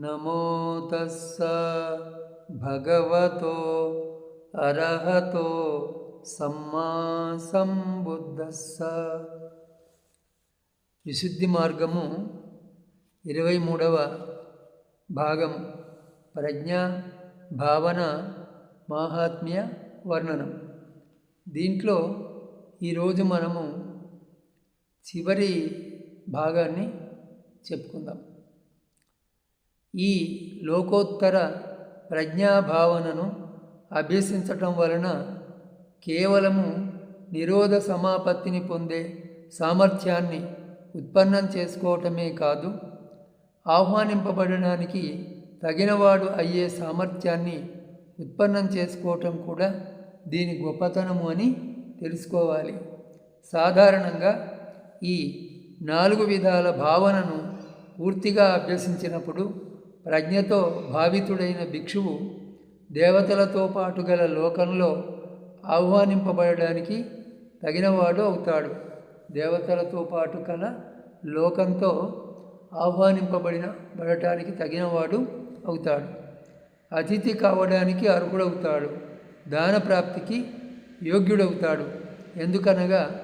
నమో తస్స భగవతో అర్హతో సమ్మా సంబుద్ధస్స. విశుద్ధి మార్గము ఇరవై మూడవ భాగం. ప్రజ్ఞ భావన మాహాత్మ్య వర్ణనం. దీంట్లో ఈరోజు మనము చివరి భాగాన్ని చెప్పుకుందాం. ఈ లోకోత్తర ప్రజ్ఞాభావనను అభ్యసించటం వలన కేవలము నిరోధ సమాపత్తిని పొందే సామర్థ్యాన్ని ఉత్పన్నం చేసుకోవటమే కాదు ఆహ్వానింపబడడానికి తగినవాడు అయ్యే సామర్థ్యాన్ని ఉత్పన్నం చేసుకోవటం కూడా దీని గొప్పతనము అని తెలుసుకోవాలి. సాధారణంగా ఈ నాలుగు విధాల భావనను పూర్తిగా అభ్యసించినప్పుడు ప్రజ్ఞతో భావితుడైన భిక్షువు దేవతలతో పాటు గల లోకంలో ఆహ్వానింపబడడానికి తగినవాడు అవుతాడు. దేవతలతో పాటు కల లోకంతో ఆహ్వానింపబడిన పడటానికి తగినవాడు అవుతాడు. అతిథి కావడానికి అర్హుడవుతాడు. దాన ప్రాప్తికి యోగ్యుడవుతాడు. ఎందుకనగా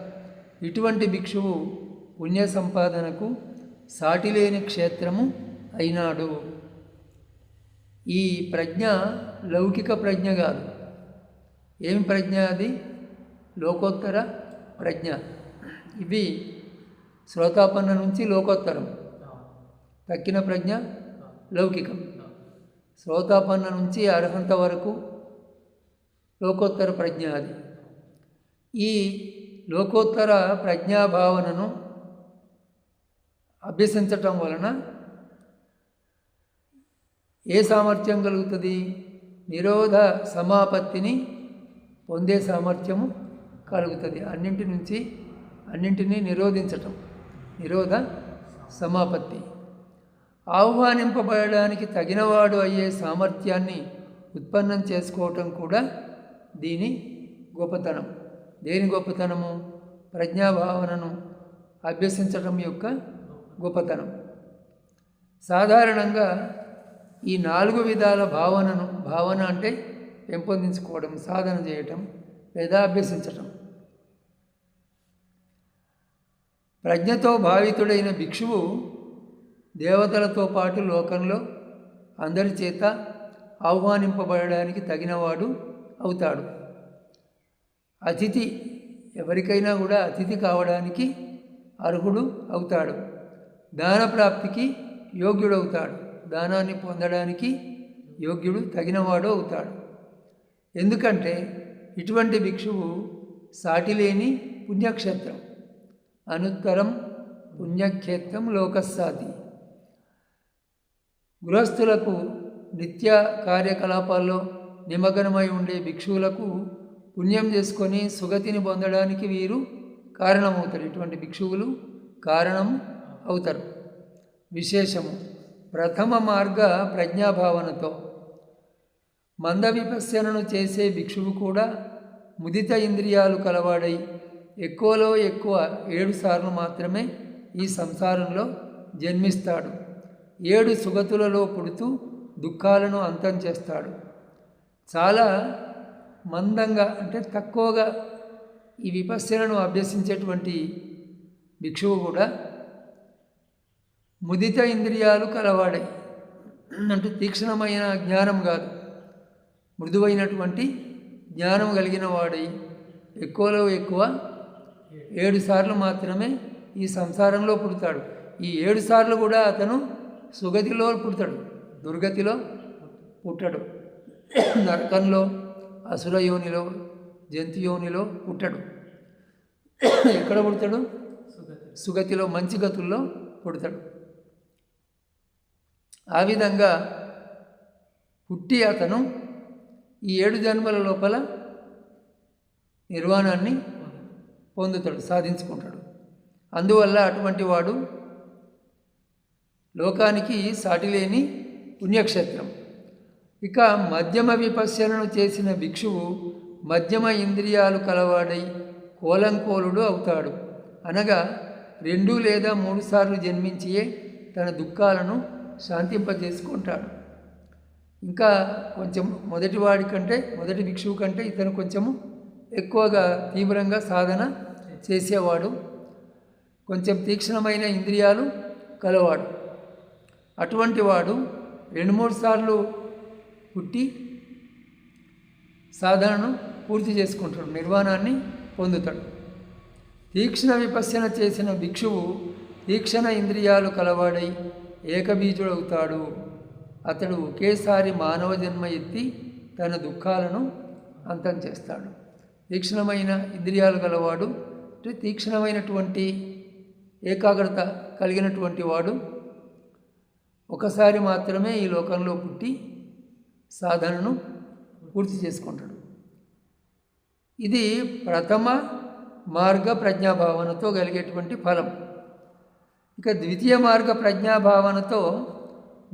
ఇటువంటి భిక్షువు పుణ్య సంపాదనకు సాటిలేని క్షేత్రము అయినాడు. ఈ ప్రజ్ఞ లౌకిక ప్రజ్ఞ కాదు. ఏమి ప్రజ్ఞ అది? లోకోత్తర ప్రజ్ఞ. ఇవి శ్రోతాపన్న నుంచి లోకోత్తరం. తక్కిన ప్రజ్ఞ లౌకికం. శ్రోతాపన్న నుంచి అర్హంత వరకు లోకోత్తర ప్రజ్ఞ అది. ఈ లోకోత్తర ప్రజ్ఞాభావనను అభ్యసించటం వలన ఏ సామర్థ్యం కలుగుతుంది? నిరోధ సమాపత్తిని పొందే సామర్థ్యము కలుగుతుంది. అన్నింటి నుంచి అన్నింటినీ నిరోధించటం. నిరోధ సమాపత్తి. ఆహ్వానింపబడడానికి తగినవాడు అయ్యే సామర్థ్యాన్ని ఉత్పన్నం చేసుకోవటం కూడా దీని గొప్పతనం. దేని గొప్పతనము? ప్రజ్ఞాభావనను అభ్యసించటం యొక్క గొప్పతనం. సాధారణంగా ఈ నాలుగు విధాల భావనను భావన అంటే పెంపొందించుకోవడం సాధన చేయటం లేదా అభ్యసించటం. ప్రజ్ఞతో భావితుడైన భిక్షువు దేవతలతో పాటు లోకంలో అందరి చేత ఆహ్వానింపబడడానికి తగినవాడు అవుతాడు. అతిథి ఎవరికైనా కూడా అతిథి కావడానికి అర్హుడు అవుతాడు. దాన ప్రాప్తికి యోగ్యుడవుతాడు. దానాన్ని పొందడానికి యోగ్యుడు తగినవాడు అవుతాడు. ఎందుకంటే ఇటువంటి భిక్షువు సాటిలేని పుణ్యక్షేత్రం అనుత్తరం పుణ్యక్షేత్రం లోకస్సాది. గృహస్థులకు నిత్య కార్యకలాపాల్లో నిమగ్నమై ఉండే భిక్షువులకు పుణ్యం చేసుకొని సుగతిని పొందడానికి వీరు కారణమవుతారు. ఇటువంటి భిక్షువులు కారణం అవుతారు. విశేషము ప్రథమ మార్గ ప్రజ్ఞాభావనతో. మంద విపస్సనను చేసే భిక్షువు కూడా ముదిత ఇంద్రియాలు కలవాడై ఎక్కువలో ఎక్కువ ఏడు సార్లు మాత్రమే ఈ సంసారంలో జన్మిస్తాడు. ఏడు సుగతులలో పుడుతూ దుఃఖాలను అంతం చేస్తాడు. చాలా మందంగా అంటే తక్కువగా ఈ విపస్సనను అభ్యసించేటువంటి భిక్షువు కూడా ముదిత ఇంద్రియాలు కలవాడై. అంటే తీక్షణమైన జ్ఞానం కాదు. మృదువైనటువంటి జ్ఞానం కలిగిన వాడై. ఎక్కువలో ఎక్కువ ఏడు సార్లు మాత్రమే ఈ సంసారంలో పుడతాడు. ఈ ఏడు సార్లు కూడా అతను సుగతిలో పుడతాడు. దుర్గతిలో పుట్టడు. నరకంలో అసురయోనిలో జంతుయోనిలో పుట్టడు. ఎక్కడ పుడతాడు? సుగతిలో మంచి గతుల్లో పుడతాడు. ఆ విధంగా పుట్టి అతను ఈ ఏడు జన్మల లోపల నిర్వాణాన్ని పొందుతాడు సాధించుకుంటాడు. అందువల్ల అటువంటి వాడు లోకానికి సాటిలేని పుణ్యక్షేత్రం. ఇక మధ్యమ విపశ్యనను చేసిన భిక్షువు మధ్యమ ఇంద్రియాలు కలవాడై కోలంకోలుడు అవుతాడు. అనగా రెండు లేదా మూడు సార్లు జన్మించియే తన దుఃఖాలను శాంతింపజేసుకుంటాడు. ఇంకా కొంచెం మొదటి వాడి కంటే మొదటి భిక్షువు కంటే ఇతను కొంచెము ఎక్కువగా తీవ్రంగా సాధన చేసేవాడు. కొంచెం తీక్షణమైన ఇంద్రియాలు కలవాడు. అటువంటి వాడు రెండు మూడు సార్లు పుట్టి సాధనను పూర్తి చేసుకుంటాడు నిర్వాణాన్ని పొందుతాడు. తీక్షణ విపశ్యన చేసిన భిక్షువు తీక్షణ ఇంద్రియాలు కలవాడై ఏకబీజుడవుతాడు. అతడు ఒకేసారి మానవ జన్మ ఎత్తి తన దుఃఖాలను అంతం చేస్తాడు. తీక్షణమైన ఇంద్రియాలు గలవాడు తీక్షణమైనటువంటి ఏకాగ్రత కలిగినటువంటి వాడు ఒకసారి మాత్రమే ఈ లోకంలో పుట్టి సాధనను పూర్తి చేసుకుంటాడు. ఇది ప్రథమ మార్గ ప్రజ్ఞాభావనతో కలిగేటువంటి ఫలం. ఇక ద్వితీయ మార్గ ప్రజ్ఞాభావనతో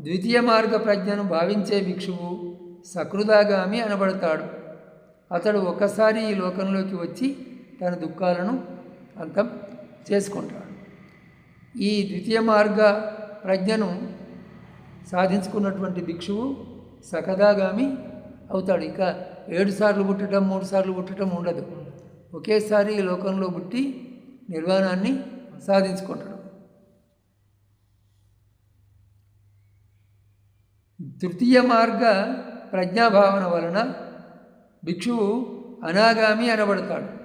ద్వితీయ మార్గ ప్రజ్ఞను భావించే భిక్షువు సకృదాగామి అనబడతాడు. అతడు ఒకసారి ఈ లోకంలోకి వచ్చి తన దుఃఖాలను అంతం చేసుకుంటాడు. ఈ ద్వితీయ మార్గ ప్రజ్ఞను సాధించుకున్నటువంటి భిక్షువు సకదాగామి అవుతాడు. ఇంకా ఏడు సార్లు పుట్టడం మూడు సార్లు పుట్టడం ఉండదు. ఒకేసారి ఈ లోకంలో పుట్టి నిర్వాణాన్ని సాధించుకుంటాడు. తృతీయ మార్గ ప్రజ్ఞాభావన వలన భిక్షువు అనాగామి అనబడతాడు.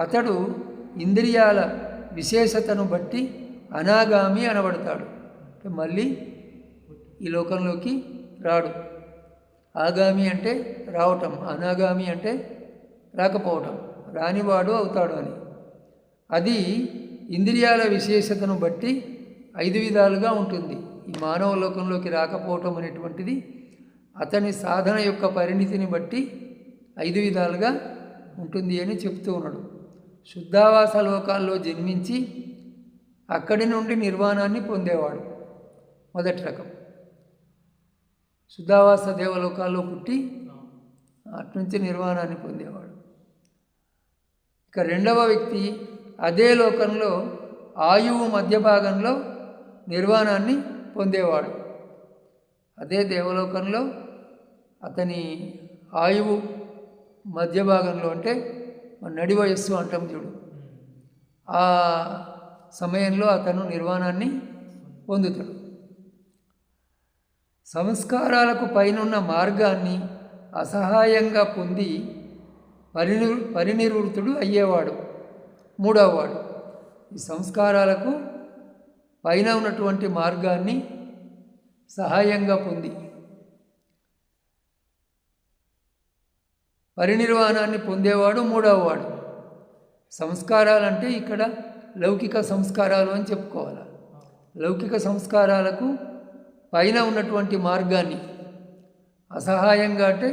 అతడు ఇంద్రియాల విశేషతను బట్టి అనాగామి అనబడతాడు. మళ్ళీ ఈ లోకంలోకి రాడు. ఆగామి అంటే రావటం అనాగామి అంటే రాకపోవటం రానివాడు అవుతాడు అని. అది ఇంద్రియాల విశేషతను బట్టి ఐదు విధాలుగా ఉంటుంది. ఈ మానవ లోకంలోకి రాకపోవటం అనేటువంటిది అతని సాధన యొక్క పరిణితిని బట్టి ఐదు విధాలుగా ఉంటుంది అని చెప్తూ ఉన్నాడు. శుద్ధావాస లోకాల్లో జన్మించి అక్కడి నుండి నిర్వాణాన్ని పొందేవాడు. మొదటి రకం. శుద్ధావాస దేవలోకాల్లో పుట్టి అట్నుంచి నిర్వాణాన్ని పొందేవాడు. ఇక రెండవ వ్యక్తి అదే లోకంలో ఆయువు మధ్య భాగంలో నిర్వాణాన్ని పొందేవాడు. అదే దేవలోకంలో అతని ఆయువు మధ్య భాగంలో అంటే మన నడి వయస్సు అంటాం చూడు. ఆ సమయంలో అతను నిర్వాణాన్ని పొందుతాడు. సంస్కారాలకు పైనున్న మార్గాన్ని అసహాయంగా పొంది పరిని పరినివృత్తుడు అయ్యేవాడు మూడవవాడు. ఈ సంస్కారాలకు పైన ఉన్నటువంటి మార్గాన్ని సహాయంగా పొంది. పరినిర్వాణాన్ని పొందేవాడు మూడవవాడు. సంస్కారాలంటే ఇక్కడ లౌకిక సంస్కారాలు అని చెప్పుకోవాలి? లౌకిక సంస్కారాలకు పైన ఉన్నటువంటి మార్గాన్ని అసహాయంగా అంటే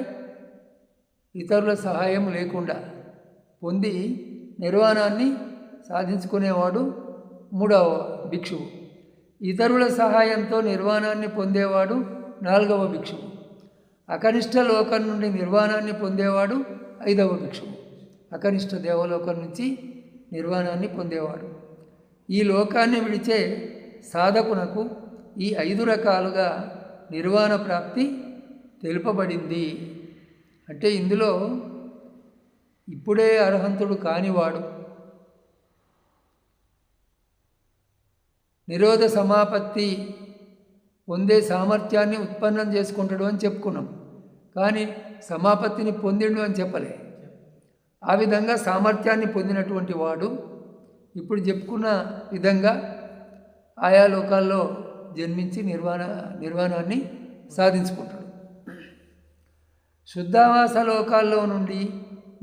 ఇతరుల సహాయం లేకుండా పొంది నిర్వాణాన్ని సాధించుకునేవాడు మూడవ భిక్షువు. ఇతరుల సహాయంతో నిర్వాణాన్ని పొందేవాడు నాలుగవ భిక్షువు. అకనిష్ట లోకం నుండి నిర్వాణాన్ని పొందేవాడు ఐదవ భిక్షువు. అకనిష్ట దేవలోకం నుంచి నిర్వాణాన్ని పొందేవాడు. ఈ లోకాన్ని విడిచే సాధకునకు ఈ ఐదు రకాలుగా నిర్వాణ ప్రాప్తి తెలుపబడింది. అంటే ఇందులో ఇప్పుడే అర్హంతుడు కానివాడు. నిరోధ సమాపత్తి పొందే సామర్థ్యాన్ని ఉత్పన్నం చేసుకుంటాడు అని చెప్పుకున్నాం. కానీ సమాపత్తిని పొందిండు అని చెప్పలే. ఆ విధంగా సామర్థ్యాన్ని పొందినటువంటి వాడు ఇప్పుడు చెప్పుకున్న విధంగా ఆయా లోకాల్లో జన్మించి నిర్వాణ నిర్వాణాన్ని సాధించుకుంటాడు. శుద్ధావాస లోకాల్లో నుండి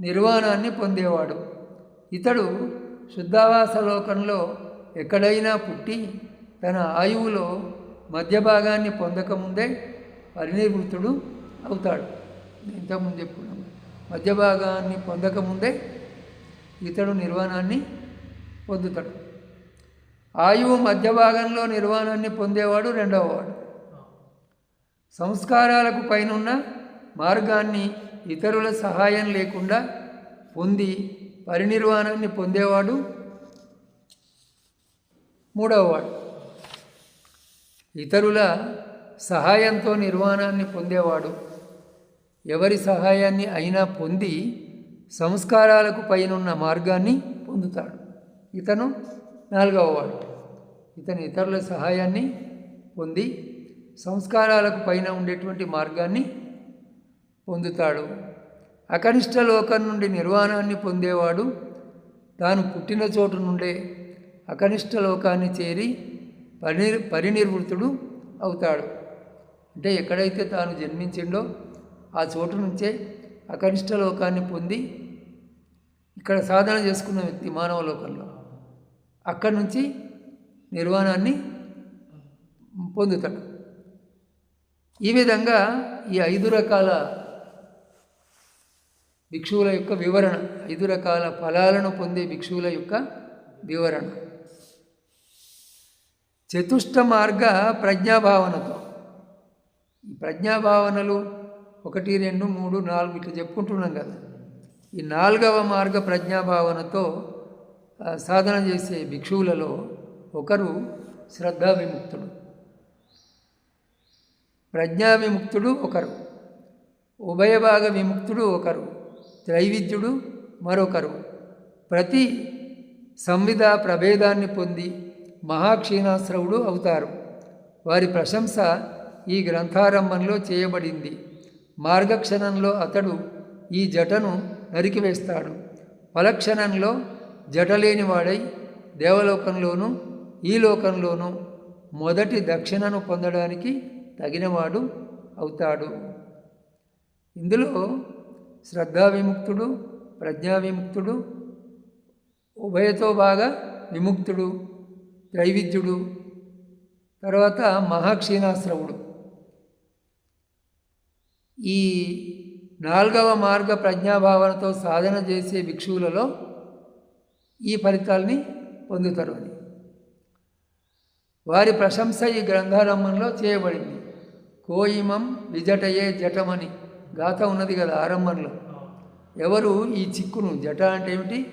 నిర్వాణాన్ని పొందేవాడు. ఇతడు శుద్ధావాస లోకంలో ఎక్కడైనా పుట్టి తన ఆయువులో మధ్య భాగాన్ని పొందకముందే పరినిర్వృతుడు అవుతాడు. ఇంతకుముందు చెప్పుకున్నాము మధ్య భాగాన్ని పొందకముందే ఇతడు నిర్వాణాన్ని పొందుతాడు. ఆయువు మధ్య భాగంలో నిర్వాణాన్ని పొందేవాడు రెండవవాడు సంస్కారాలకు పైనున్న మార్గాన్ని ఇతరుల సహాయం లేకుండా పొంది పరినిర్వాణాన్ని పొందేవాడు మూడవవాడు ఇతరుల సహాయంతో నిర్వాణాన్ని పొందేవాడు. ఎవరి సహాయాన్ని అయినా పొంది సంస్కారాలకు పైనున్న మార్గాన్ని పొందుతాడు. ఇతను నాలుగవవాడు ఇతను ఇతరుల సహాయాన్ని పొంది సంస్కారాలకు పైన ఉండేటువంటి మార్గాన్ని పొందుతాడు. అకనిష్ట లోకం నుండి నిర్వాణాన్ని పొందేవాడు. తాను పుట్టిన చోటు నుండే అకనిష్ట లోకాన్ని చేరి పరి పరినిర్వృతుడు అవుతాడు. అంటే ఎక్కడైతే తాను జన్మించిండో ఆ చోటు నుంచే అకనిష్ట లోకాన్ని పొంది ఇక్కడ సాధన చేసుకున్న వ్యక్తి మానవ లోకంలో అక్కడి నుంచి నిర్వాణాన్ని పొందుతాడు. ఈ విధంగా ఈ ఐదు రకాల భిక్షువుల యొక్క వివరణ ఐదు రకాల ఫలాలను పొందే భిక్షువుల యొక్క వివరణ. చతుష్ట మార్గ ప్రజ్ఞాభావనతో. ఈ ప్రజ్ఞాభావనలు ఒకటి రెండు మూడు నాలుగు ఇట్లా చెప్పుకుంటున్నాం కదా. ఈ నాలుగవ మార్గ ప్రజ్ఞాభావనతో సాధన చేసే భిక్షువులలో ఒకరు శ్రద్ధా విముక్తుడు ప్రజ్ఞా విముక్తుడు ఒకరు. ఉభయభాగ విముక్తుడు ఒకరు. త్రైవిద్యుడు మరొకరు. ప్రతి సంవిధ ప్రభేదాన్ని పొంది మహాక్షీణాశ్రవుడు అవుతారు. వారి ప్రశంస ఈ గ్రంథారంభంలో చేయబడింది. మార్గక్షణంలో అతడు ఈ జటను నరికివేస్తాడు. ఫలక్షణంలో జటలేనివాడై దేవలోకంలోనూ ఈ లోకంలోనూ మొదటి దక్షిణను పొందడానికి తగినవాడు అవుతాడు. ఇందులో శ్రద్ధా విముక్తుడు ప్రజ్ఞా విముక్తుడు ఉభయతో బాగా విముక్తుడు. త్రైవిద్యుడు తర్వాత మహాక్షీణాశ్రవుడు. ఈ నాలుగవ మార్గ ప్రజ్ఞాభావనతో సాధన చేసే భిక్షువులలో ఈ ఫలితాల్ని పొందుతారు అని వారి ప్రశంస ఈ గ్రంథారంభంలో చేయబడింది. కోయిమం విజటయే జటమని గాథ ఉన్నది కదా ఆరంభంలో. ఎవరు ఈ చిక్కును? జట అంటే ఏమిటి?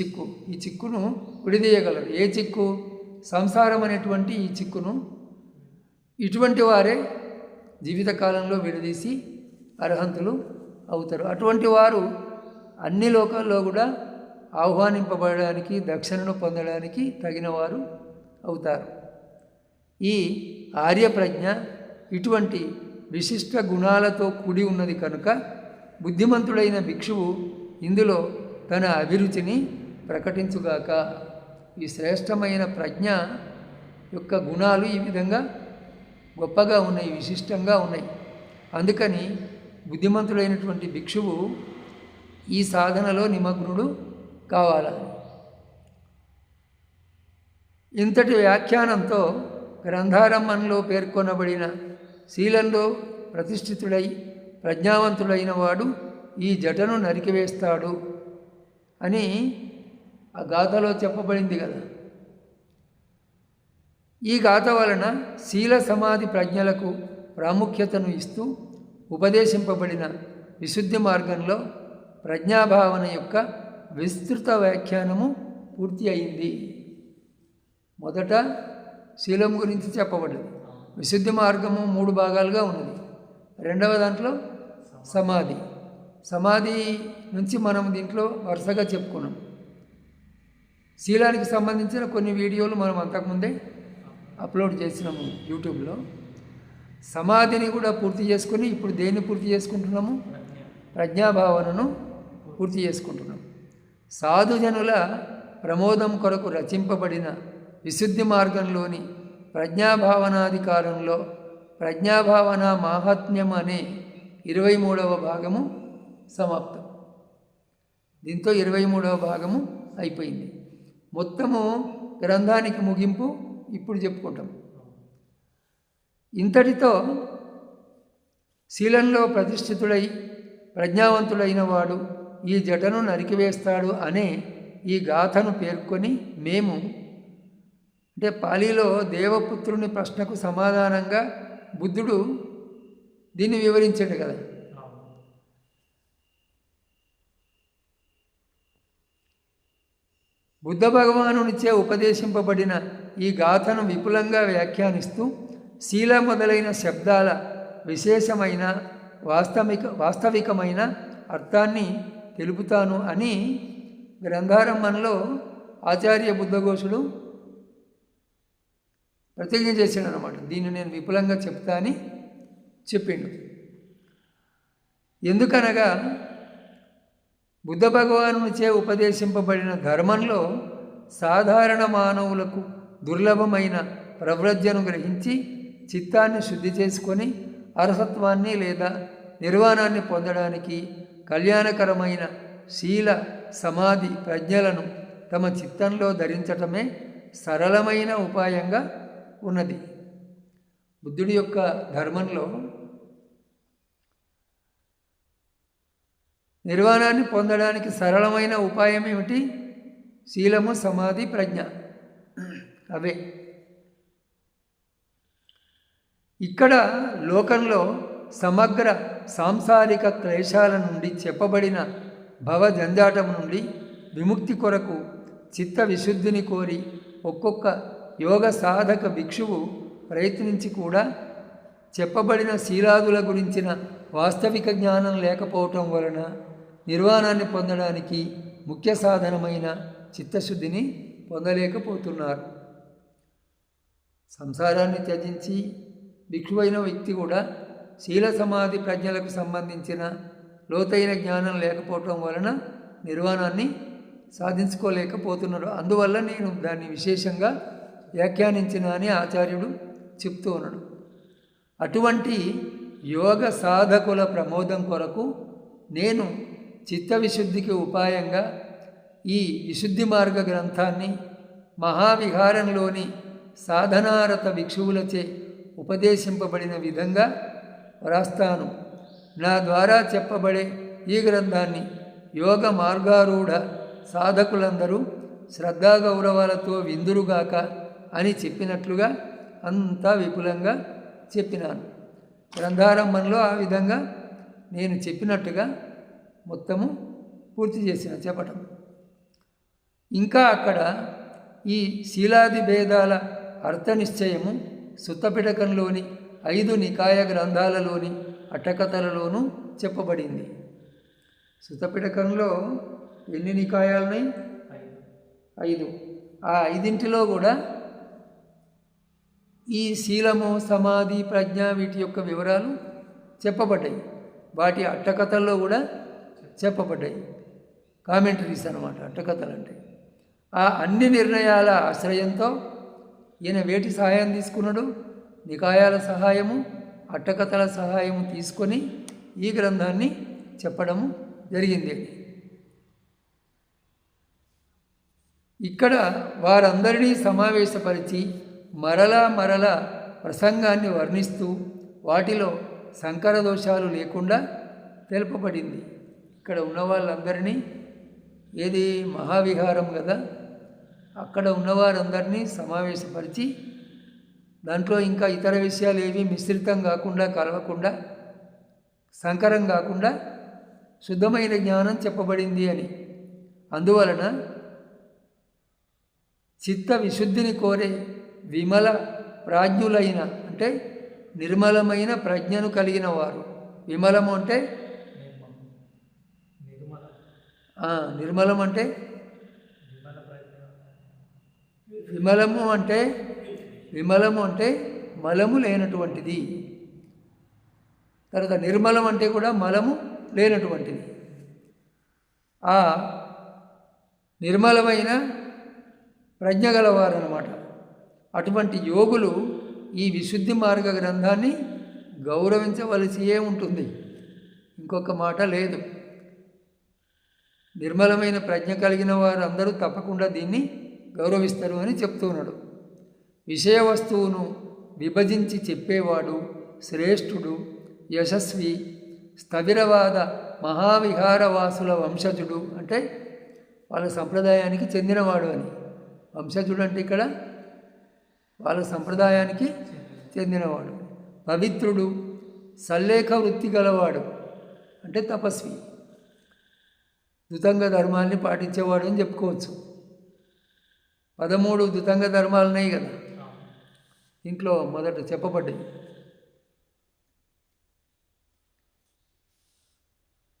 చిక్కు. ఈ చిక్కును విడిదీయగలరు. ఏ చిక్కు? సంసారం అనేటువంటి ఈ చిక్కును ఇటువంటి వారే జీవితకాలంలో విడదీసి అర్హంతులు అవుతారు. అటువంటి వారు అన్ని లోకాల్లో కూడా ఆహ్వానింపబడడానికి దక్షిణను పొందడానికి తగినవారు అవుతారు. ఈ ఆర్యప్రజ్ఞ ఇటువంటి విశిష్ట గుణాలతో కూడి ఉన్నది కనుక బుద్ధిమంతుడైన భిక్షువు ఇందులో తన అభిరుచిని ప్రకటించుగాక ఈ శ్రేష్టమైన ప్రజ్ఞ యొక్క గుణాలు ఈ విధంగా గొప్పగా ఉన్నాయి విశిష్టంగా ఉన్నాయి. అందుకని బుద్ధిమంతుడైనటువంటి భిక్షువు ఈ సాధనలో నిమగ్నుడు కావాలని. ఇంతటి వ్యాఖ్యానంతో గ్రంథారంభంలో పేర్కొనబడిన శీలంలో ప్రతిష్ఠితుడై ప్రజ్ఞావంతుడైన వాడు ఈ జటను నరికివేస్తాడు అని ఆ గాథలో చెప్పబడింది కదా. ఈ గాథ వలన శీల సమాధి ప్రజ్ఞలకు ప్రాముఖ్యతను ఇస్తూ ఉపదేశింపబడిన విశుద్ధి మార్గంలో ప్రజ్ఞాభావన యొక్క విస్తృత వ్యాఖ్యానము పూర్తి అయింది. మొదట శీలం గురించి చెప్పబడింది. విశుద్ధి మార్గము మూడు భాగాలుగా ఉన్నది. రెండవ దాంట్లో సమాధి. సమాధి నుంచి మనం దీంట్లో వరుసగా చెప్పుకున్నాం. శీలానికి సంబంధించిన కొన్ని వీడియోలు మనం అంతకుముందే అప్లోడ్ చేసినాము యూట్యూబ్లో. సమాధిని కూడా పూర్తి చేసుకుని ఇప్పుడు దేన్ని పూర్తి చేసుకుంటున్నాము? ప్రజ్ఞాభావనను పూర్తి చేసుకుంటున్నాం. సాధుజనుల ప్రమోదం కొరకు రచింపబడిన విశుద్ధి మార్గంలోని ప్రజ్ఞాభావనాధికారంలో ప్రజ్ఞాభావన మాహాత్మ్యం అనే ఇరవై మూడవ భాగము సమాప్తం. దీంతో ఇరవై మూడవ భాగము అయిపోయింది. మొత్తము గ్రంథానికి ముగింపు ఇప్పుడు చెప్పుకుంటాం. ఇంతటితో శీలంలో ప్రతిష్ఠితుడై ప్రజ్ఞావంతుడైన వాడు ఈ జటను నరికివేస్తాడు అనే ఈ గాథను పేర్కొని మేము అంటే పాలీలో దేవపుత్రుని ప్రశ్నకు సమాధానంగా బుద్ధుడు దీన్ని వివరించాడు కదా. బుద్ధ భగవానునిచే ఉపదేశింపబడిన ఈ గాథను విపులంగా వ్యాఖ్యానిస్తూ శీల మొదలైన శబ్దాల విశేషమైన వాస్తవిక వాస్తవికమైన అర్థాన్ని తెలుపుతాను అని గ్రంథారంభంలో ఆచార్య బుద్ధఘోషుడు ప్రతిజ్ఞ చేశాడు అనమాట దీన్ని నేను విపులంగా చెప్తా అని చెప్పిండు. ఎందుకనగా బుద్ధ భగవానునిచే ఉపదేశింపబడిన ధర్మంలో సాధారణ మానవులకు దుర్లభమైన ప్రవ్రజ్యను గ్రహించి చిత్తాన్ని శుద్ధి చేసుకొని అర్హత్వాన్ని లేదా నిర్వాణాన్ని పొందడానికి కళ్యాణకరమైన శీల సమాధి ప్రజ్ఞలను తమ చిత్తంలో ధరించటమే సరళమైన ఉపాయంగా ఉన్నది. బుద్ధుడి యొక్క ధర్మంలో నిర్వాణాన్ని పొందడానికి సరళమైన ఉపాయం ఏమిటి? శీలము సమాధి ప్రజ్ఞ. అవే. ఇక్కడ లోకంలో సమగ్ర సాంసారిక క్లేశాల నుండి చెప్పబడిన భవజంజాటం నుండి విముక్తి కొరకు చిత్త విశుద్ధిని కోరి ఒక్కొక్క యోగ సాధక భిక్షువు ప్రయత్నించి కూడా చెప్పబడిన శీలాదుల గురించిన వాస్తవిక జ్ఞానం లేకపోవటం వలన నిర్వాణాన్ని పొందడానికి ముఖ్య సాధనమైన చిత్తశుద్ధిని పొందలేకపోతున్నారు. సంసారాన్ని త్యజించి భిక్షువైన వ్యక్తి కూడా శీల సమాధి ప్రజ్ఞలకు సంబంధించిన లోతైన జ్ఞానం లేకపోవటం వలన నిర్వాణాన్ని సాధించుకోలేకపోతున్నాడు అందువల్ల నేను దాన్ని విశేషంగా వ్యాఖ్యానించిన అని ఆచార్యుడు చెప్తూ ఉన్నాడు. అటువంటి యోగ సాధకుల ప్రమోదం కొరకు నేను చిత్త విశుద్ధికి ఉపాయంగా ఈ విశుద్ధి మార్గ గ్రంథాన్ని మహావిహారంలోని సాధనారత భిక్షువులచే ఉపదేశింపబడిన విధంగా వ్రాస్తాను. నా ద్వారా చెప్పబడే ఈ గ్రంథాన్ని యోగ మార్గారూఢ సాధకులందరూ శ్రద్ధాగౌరవాలతో విందురుగాక అని చెప్పినట్లుగా అంతా విపులంగా చెప్పినాను. గ్రంథారంభంలో ఆ విధంగా నేను చెప్పినట్టుగా మొత్తము పూర్తి చేసిన చెప్పటం ఇంకా అక్కడ ఈ శీలాది భేదాల అర్థ నిశ్చయము సుత్తపిటకంలోని ఐదు నికాయ గ్రంథాలలోని అట్టకథలలోనూ చెప్పబడింది. సుతపిటకంలో ఎన్ని నికాయాలున్నాయి? ఐదు. ఆ ఐదింటిలో కూడా ఈ శీలము సమాధి ప్రజ్ఞ వీటి యొక్క వివరాలు చెప్పబడ్డాయి. వాటి అట్టకథల్లో కూడా చెప్పబడ్డాయి. కామెంటరీస్ అనమాట అట్టకథలు అంటే ఆ అన్ని నిర్ణయాల ఆశ్రయంతో ఈయన వేటి సహాయం తీసుకున్నాడు? నికాయాల సహాయము అట్టకథల సహాయము తీసుకొని ఈ గ్రంథాన్ని చెప్పడము జరిగింది. ఇక్కడ వారందరినీ సమావేశపరిచి మరలా మరల ప్రసంగాన్ని వర్ణిస్తూ వాటిలో సంకర దోషాలు లేకుండా తెలుపబడింది. ఇక్కడ ఉన్న వాళ్ళందరినీ ఏది మహావిహారం కదా అక్కడ ఉన్నవారందరినీ సమావేశపరిచి దాంట్లో ఇంకా ఇతర విషయాలు ఏవి మిశ్రితం కాకుండా కలవకుండా సంకరం కాకుండా శుద్ధమైన జ్ఞానం చెప్పబడింది అని. అందువలన చిత్త విశుద్ధిని కోరే విమల ప్రాజ్ఞులైన అంటే నిర్మలమైన ప్రజ్ఞను కలిగిన వారు. విమలము అంటే నిర్మలం అంటే? విమలము అంటే? విమలము అంటే మలము లేనటువంటిది. తర్వాత నిర్మలం అంటే కూడా మలము లేనటువంటిది. ఆ నిర్మలమైన ప్రజ్ఞ గలవారు అనమాట అటువంటి యోగులు ఈ విశుద్ధి మార్గ గ్రంథాన్ని గౌరవించవలసియే ఉంటుంది. ఇంకొక మాట లేదు. నిర్మలమైన ప్రజ్ఞ కలిగిన వారు అందరూ తప్పకుండా దీన్ని గౌరవిస్తారు అని చెప్తున్నాడు. విషయ వస్తువును విభజించి చెప్పేవాడు శ్రేష్ఠుడు యశస్వి స్థవిరవాద మహావిహారవాసుల వంశజుడు అంటే వాళ్ళ సంప్రదాయానికి చెందినవాడు అని. వంశజుడు అంటే ఇక్కడ వాళ్ళ సంప్రదాయానికి చెందినవాడు. పవిత్రుడు సల్లేఖ వృత్తి గలవాడు అంటే తపస్వి. దుతంగ ధర్మాల్ని పాటించేవాడు అని చెప్పుకోవచ్చు. పదమూడు దుతంగ ధర్మాలు ఉన్నాయి కదా. ఇంట్లో మొదట చెప్పబడ్డాయి.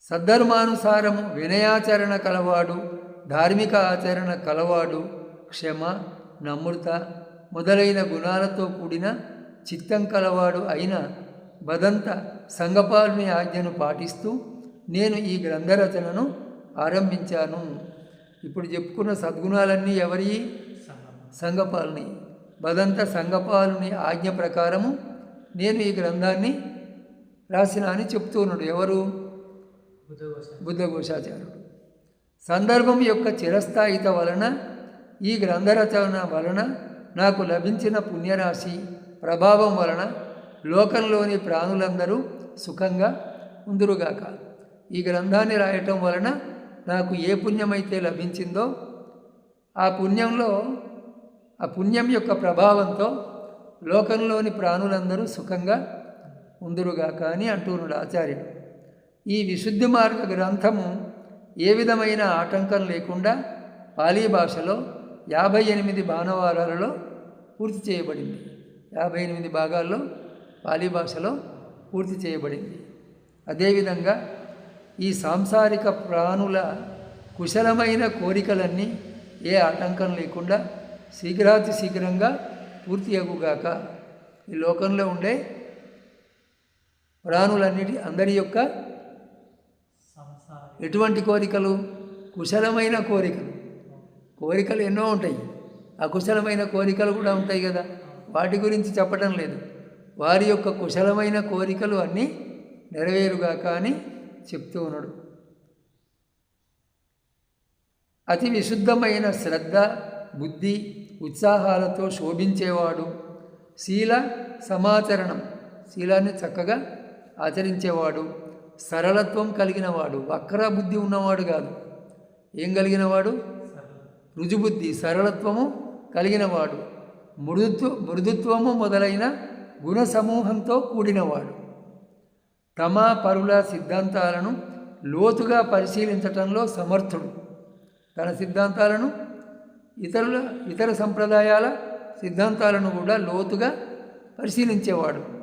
సద్ధర్మానుసారము వినయాచరణ కలవాడు ధార్మిక ఆచరణ కలవాడు క్షమ నమ్రత మొదలైన గుణాలతో కూడిన చిత్తం కలవాడు అయిన బదంత సంగపాల్మి ఆజ్ఞను పాటిస్తూ నేను ఈ గ్రంథరచనను ఆరంభించాను. ఇప్పుడు చెప్పుకున్న సద్గుణాలన్నీ ఎవరి? సంగపాలని బదంత సంగపాలని ఆజ్ఞ ప్రకారము నేను ఈ గ్రంథాన్ని రాసిన అని చెప్తున్నాడు ఎవరు? బుద్ధఘోషాచార్యుడు. సందర్భం యొక్క చిరస్థాయిత వలన ఈ గ్రంథరచన వలన నాకు లభించిన పుణ్యరాశి ప్రభావం వలన లోకంలోని ప్రాణులందరూ సుఖంగా ఉందురుగాక. ఈ గ్రంథాన్ని రాయటం వలన నాకు ఏ పుణ్యమైతే లభించిందో ఆ పుణ్యంలో ఆ పుణ్యం యొక్క ప్రభావంతో లోకంలోని ప్రాణులందరూ సుఖంగా ఉందురుగాక అని అంటున్నాడు ఆచార్యుడు. ఈ విశుద్ధి మార్గ గ్రంథము ఏ విధమైన ఆటంకం లేకుండా పాలీ భాషలో యాభై ఎనిమిది బాణవారాలలో పూర్తి చేయబడింది. యాభై ఎనిమిది భాగాల్లో పాలీ భాషలో పూర్తి చేయబడింది. అదేవిధంగా ఈ సాంసారిక ప్రాణుల కుశలమైన కోరికలన్నీ ఏ ఆటంకం లేకుండా శీఘ్రాతి శీఘ్రంగా పూర్తి అగుగాక. ఈ లోకంలో ఉండే ప్రాణులన్నిటి అందరి యొక్క ఎటువంటి కోరికలు? కుశలమైన కోరికలు. కోరికలు ఎన్నో ఉంటాయి. అకుశలమైన కోరికలు కూడా ఉంటాయి కదా. వాటి గురించి చెప్పటం లేదు. వారి యొక్క కుశలమైన కోరికలు అన్నీ నెరవేరుగాక అని చెప్తూ ఉన్నాడు. అతి విశుద్ధమైన శ్రద్ధ బుద్ధి ఉత్సాహాలతో శోభించేవాడు. శీల సమాచరణం శీలాన్ని చక్కగా ఆచరించేవాడు. సరళత్వం కలిగినవాడు వక్ర బుద్ధి ఉన్నవాడు కాదు. ఏం కలిగినవాడు? రుజుబుద్ధి సరళత్వము కలిగినవాడు. మృదుత్వ మృదుత్వము మొదలైన గుణ సమూహంతో కూడినవాడు. తమ పరుల సిద్ధాంతాలను లోతుగా పరిశీలించటంలో సమర్థుడు. తన సిద్ధాంతాలను ఇతరుల ఇతర సంప్రదాయాల సిద్ధాంతాలను కూడా లోతుగా పరిశీలించేవాడు.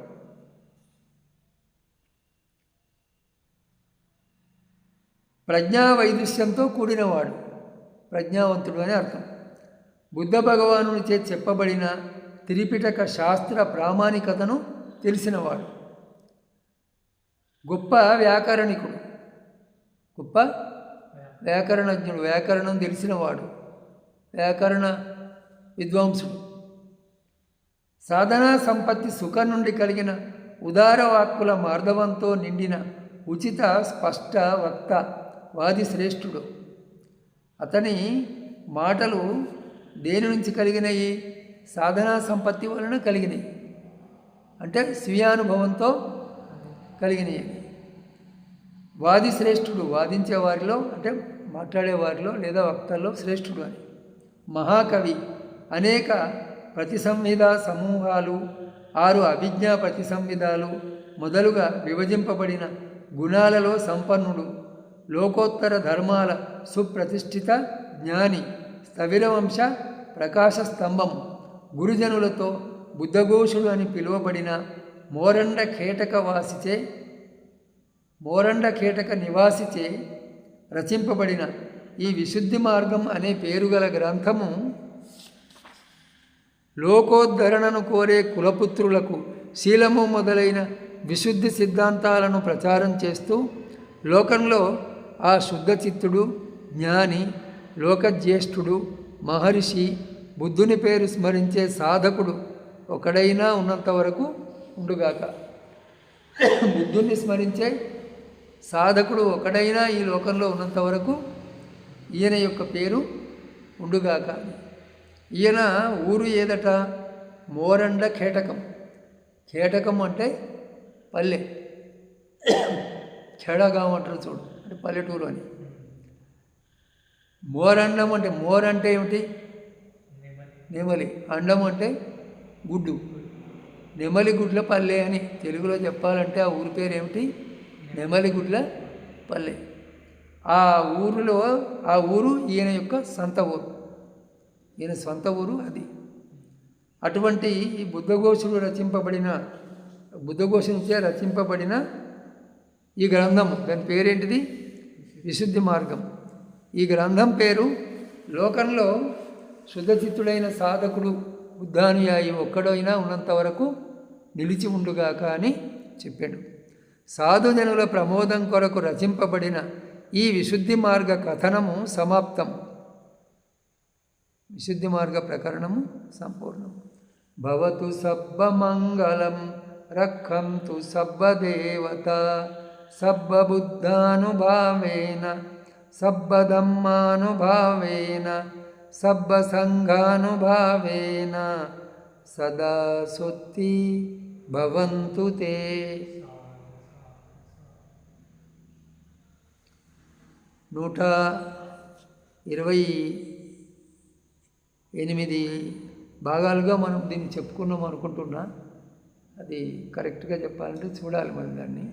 ప్రజ్ఞా వైదుష్యంతో కూడినవాడు. ప్రజ్ఞావంతుడు అని అర్థం. బుద్ధ భగవానునిచే చెప్పబడిన త్రిపిటక శాస్త్ర ప్రామాణికతను తెలిసినవాడు. గొప్ప వ్యాకరణికుడు. గొప్ప వ్యాకరణజ్ఞుడు. వ్యాకరణం తెలిసినవాడు. వ్యాకరణ విద్వాంసుడు. సాధనా సంపత్తి సుఖం నుండి కలిగిన ఉదార వాక్కుల మార్ధవంతో నిండిన ఉచిత స్పష్ట వక్త వాది శ్రేష్ఠుడు. అతని మాటలు దేని నుంచి కలిగినవి సాధనా సంపత్తి వలన కలిగినాయి. అంటే స్వీయానుభవంతో కలిగినాయి. వాది శ్రేష్ఠుడు వాదించే వారిలో అంటే మాట్లాడే వారిలో లేదా వక్తల్లో శ్రేష్ఠుడు అని. మహాకవి అనేక ప్రతిసంవిధ సమూహాలు ఆరు అభిజ్ఞా ప్రతిసంవిధాలు మొదలుగా విభజింపబడిన గుణాలలో సంపన్నుడు లోకోత్తర ధర్మాల సుప్రతిష్ఠిత జ్ఞాని స్థవిరవంశ ప్రకాశ స్తంభం గురుజనులతో బుద్ధఘోషుడు అని పిలువబడిన మోరండ కేటకవాసిచే మోరండ కీటక నివాసిచే రచింపబడిన ఈ విశుద్ధి మార్గం అనే పేరుగల గ్రంథము లోకోద్ధరణను కోరే కులపుత్రులకు శీలము మొదలైన విశుద్ధి సిద్ధాంతాలను ప్రచారం చేస్తూ లోకంలో ఆ శుద్ధచిత్తుడు జ్ఞాని లోకజ్యేష్ఠుడు మహర్షి బుద్ధుని పేరు స్మరించే సాధకుడు ఒకడైనా ఉన్నంత వరకు ఉండుగాక. బుద్ధుని స్మరించే సాధకుడు ఒకడైనా ఈ లోకంలో ఉన్నంత వరకు ఈయన యొక్క పేరు ఉండుగాక. ఈయన ఊరు ఏదట? మోరండ కేటకం. కేటకం అంటే పల్లె. చెడగాం అంటారు చూడు అంటే పల్లెటూరు అని మోరండం అంటే మోర్ అంటే ఏమిటి? నెమలి. అండం అంటే గుడ్డు. నెమలి గుడ్ల పల్లె అని తెలుగులో చెప్పాలంటే ఆ ఊరి పేరు ఏమిటి నెమలిగుడ్ల పల్లె. ఆ ఊరిలో ఆ ఊరు ఈయన యొక్క సొంత ఊరు. ఈయన సొంత ఊరు అది. అటువంటి ఈ బుద్ధఘోషుడు రచింపబడిన బుద్ధఘోషునిచే రచింపబడిన ఈ గ్రంథం దాని పేరేంటిది? విశుద్ధి మార్గం. ఈ గ్రంథం పేరు లోకంలో శుద్ధచిత్తుడైన సాధకుడు బుద్ధానుయాయి ఒక్కడైనా ఉన్నంత వరకు నిలిచి ఉండుగాక అని చెప్పాడు. సాధుజనుల ప్రమోదం కొరకు రచింపబడిన ఈ విశుద్ధి మార్గ కథనము సమాప్తం. విశుద్ధి మార్గ ప్రకరణము సంపూర్ణం భవతు సబ్బమంగళం రక్షంతు సబ్బదేవత సబ్బబుద్ధానుభావేన సబ్బధమ్మానుభావేన సబ్బసంఘానుభావేన సదా సొత్తి భవంతు తే నూట ఇరవై ఎనిమిది భాగాలుగా మనం దీన్ని చెప్పుకున్నాం అనుకుంటున్నా. అది కరెక్ట్గా చెప్పాలంటే చూడాలి మరి దాన్ని.